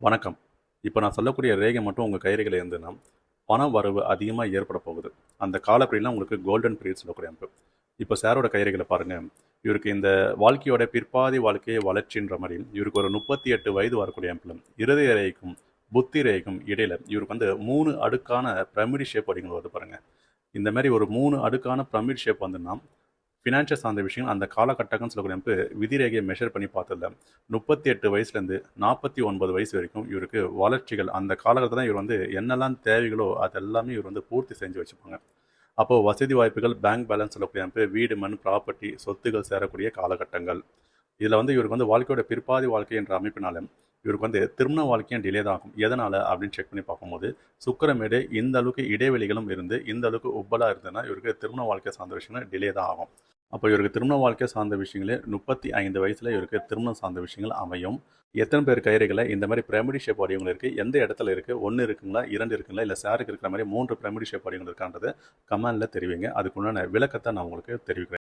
வணக்கம். இப்போ நான் சொல்லக்கூடிய ரேகை மட்டும் உங்கள் கைரேகையில் இருந்துன்னா பண வரவு அதிகமாக ஏற்பட போகுது. அந்த காலப்பீரியட்லாம் உங்களுக்கு கோல்டன் பீரியட் சொல்லக்கூடிய அமைப்பு. இப்போ சாரோட கைரேகையில் பாருங்கள் இவருக்கு இந்த வாழ்க்கையோட பிற்பாதி வாழ்க்கையை வளர்ச்சின்ற மாதிரி இவருக்கு ஒரு முப்பத்தி எட்டு வயது வரக்கூடிய அமைப்பில் இருதய ரேகைக்கும் புத்தி ரேகைக்கும் இடையில் இவருக்கு வந்து மூணு அடுக்கான பிரமிடி ஷேப் அப்படிங்கிறது வருது பாருங்கள் இந்த மாதிரி ஒரு மூணு அடுக்கான பிரமிட் ஷேப் வந்துன்னா ஃபினான்ஷியல் சார்ந்த விஷயங்கள் அந்த காலகட்டங்கன்னு சொல்லக்கூடிய விதிரேகையை மெஷர் பண்ணி பார்த்ததில்ல முப்பத்தி எட்டு வயசுலேருந்து நாற்பத்தி ஒன்பது வயசு வரைக்கும் இவருக்கு வளர்ச்சிகள் அந்த காலகட்டத்தில் இவர் வந்து என்னெல்லாம் தேவைகளோ அதெல்லாமே இவர் வந்து பூர்த்தி செஞ்சு வச்சுப்பாங்க. அப்போது வசதி வாய்ப்புகள் பேங்க் பேலன்ஸ் சொல்லக்கூடிய அமைப்பு வீடு மண் ப்ராப்பர்ட்டி சொத்துகள் சேரக்கூடிய காலகட்டங்கள். இதில் வந்து இவருக்கு வந்து வாழ்க்கையோட பிற்பாதி வாழ்க்கை என்ற அமைப்பினால இவருக்கு வந்து திருமண வாழ்க்கையும் டிலே தான் ஆகும். எதனால் அப்படின்னு செக் பண்ணி பார்க்கும்போது சுக்கரமேடு இந்த அளவுக்கு இடைவெளிகளும் இருந்து இந்த அளவுக்கு உப்பலாக இருந்ததுன்னா இவருக்கு திருமண வாழ்க்கை சார்ந்த விஷயங்கள் டிலே தான் ஆகும். அப்போ இவருக்கு திருமண வாழ்க்கை சார்ந்த விஷயங்களே முப்பத்தி ஐந்து வயசில் இவருக்கு திருமணம் சார்ந்த விஷயங்கள் அமையும். எத்தனை பேர் கயிறுகளை இந்த மாதிரி பிரமிடி ஷேப் வடிவங்கள் இருக்குது எந்த இடத்துல இருக்குது ஒன்று இருக்குங்களா? இரண்டு இருக்குங்களா? இல்லை சாருக்கு இருக்கிற மாதிரி மூன்று பிரமிடி ஷேப் வடிவங்கள் இருக்கான்றது கமெண்டில் தெரிவிங்க. அதுக்குண்டான விளக்கத்தை நான் உங்களுக்கு தெரிவிக்கிறேன்.